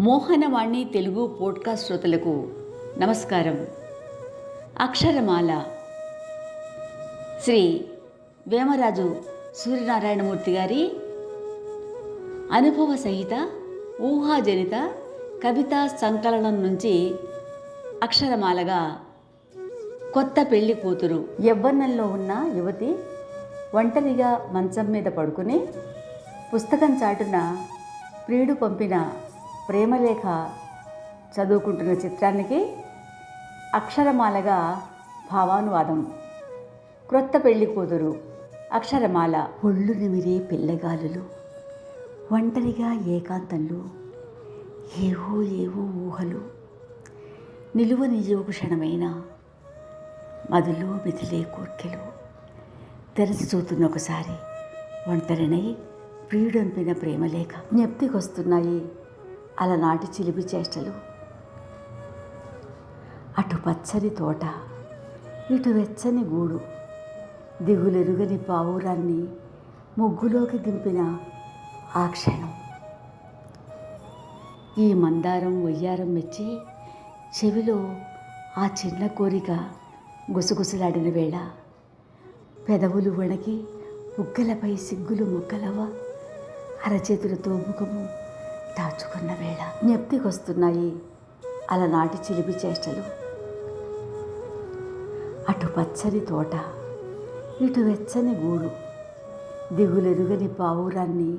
Mohanavani Telugu podcast శ్రోతలకు నమస్కారం. అక్షరమాల. శ్రీ వేమరాజు సూర్యనారాయణమూర్తి గారి అనుభవ సహిత ఊహాజనిత కవితా సంకలనం నుంచి అక్షరమాలగా కొత్త పెళ్ళి కూతురు యవ్వనంలో ఉన్న యువతి ఒంటరిగా మంచం మీద పడుకుని పుస్తకం చాటున ప్రియుడు పంపిన ప్రేమలేఖ చదువుకుంటున్న చిత్రానికి అక్షరమాలగా భావానువాదం. క్రొత్త పెళ్ళి కూతురు అక్షరమాల. ఒళ్ళు నిమిరే పిల్లగాలులు ఒంటరిగా ఏకాంతంలో ఏవో ఏవో ఊహలు. నిలువ నిజవు క్షణమైన మదిలో మిథిలే కోర్కెలు. తెరచి చూతున్న ఒకసారి ఒంటరినై ప్రియుడంపిన ప్రేమలేఖ జ్ఞప్తికొస్తున్నాయి. అలనాటి చిలిపి చేష్టలు. అటు పచ్చని తోట ఇటు వెచ్చని గూడు. దిగులెరుగని పావురాన్ని ముగ్గులోకి దింపిన ఆ క్షణం. ఈ మందారం ఒయ్యారం మెచ్చి చెవిలో ఆ చిన్న కోరిక గుసగుసలాడిన వేళ పెదవులు వణకి బుగ్గలపై సిగ్గులు మొక్కలవ అరచేతులతో ముఖము దాచుకున్న వేళ జ్ఞప్తికొస్తున్నాయి అలనాటి చిలిపి చేష్టలు. అటు పచ్చని తోట ఇటు వెచ్చని గూడు. దిగులెరుగని పావురాన్ని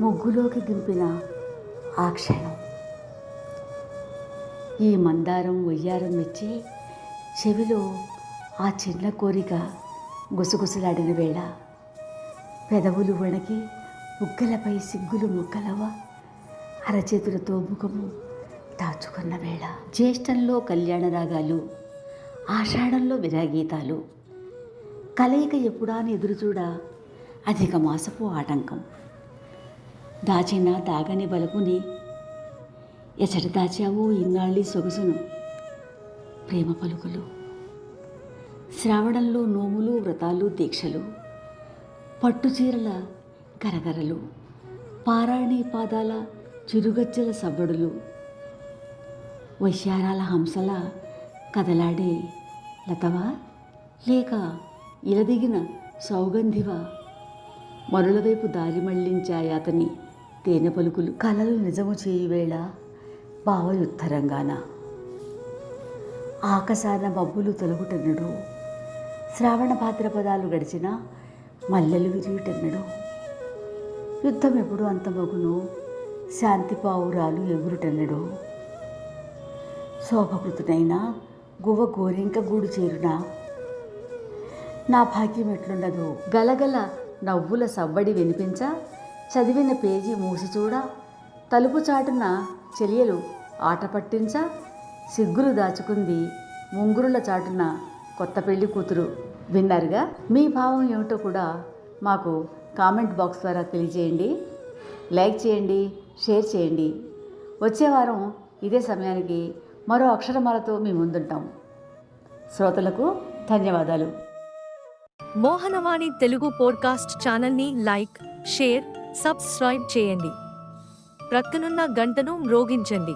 ముగ్గులోకి దింపిన ఆ క్షణం. ఈ మందారం ఒయ్యారం ఇచ్చి చెవిలో ఆ చిన్న కోరిక గుసగుసలాడిన వేళ. పెదవులు వణకి బుగ్గలపై సిగ్గులు ముక్కలవ అరచేతులతో ముఖము దాచుకున్న వేళ జ్యేష్టంలో కళ్యాణ రాగాలు ఆషాఢంలో విరాగీతాలు. కలయిక ఎప్పుడా అని ఎదురుచూడ అధిక మాసపు ఆటంకం. దాచిన దాగని బలుకుని ఎచట దాచావో ఇన్నాళ్ళి సొగసును. ప్రేమ పలుకులు. శ్రావణంలో నోములు వ్రతాలు దీక్షలు. పట్టుచీరల గరగరలు. పారాణి పాదాల చిరుగజ్జల సవ్వడులు వైశారాల హంసల కదలాడే లతవా లేక ఇలదిగిన సౌగంధివా? మరుల వైపు దారి మళ్ళించాయి అతని తేనె పలుకులు కలలు నిజము చేయువేళ భావయుత్తరంగాన ఆకసాన ఆకాశాన మబ్బులు తొలగుటెన్నడు? శ్రావణ భాద్రపదాలు గడిచిన మల్లెలు విరియుటన్నడు? యుద్ధం ఎప్పుడు అంతమగును? శాంతి పావురాలు ఎగురుటనడు శోభకృతుడైన గువ్వ గోరింక గూడు చేరునా నా భాగ్యం ఎట్లుండదు? గలగల నవ్వుల సవ్వడి వినిపించ చదివిన పేజీ మూసి చూడ తలుపు చాటున చెలియలు ఆట పట్టించ సిగ్గులు దాచుకుంది ముంగురుల చాటున కొత్త పెళ్ళి కూతురు. విన్నారుగా? మీ భావం ఏమిటో కూడా మాకు కామెంట్ బాక్స్ ద్వారా తెలియజేయండి. లైక్ చేయండి షేర్ చేయండి. వచ్చే వారం ఇదే సమయానికి మరో అక్షరమాలతో మీ ముందుంటాం. శ్రోతలకు ధన్యవాదాలు. మోహనవాణి తెలుగు పోడ్కాస్ట్ ఛానల్ని లైక్ షేర్ సబ్స్క్రైబ్ చేయండి. ప్రక్కనున్న గంటను మ్రోగించండి.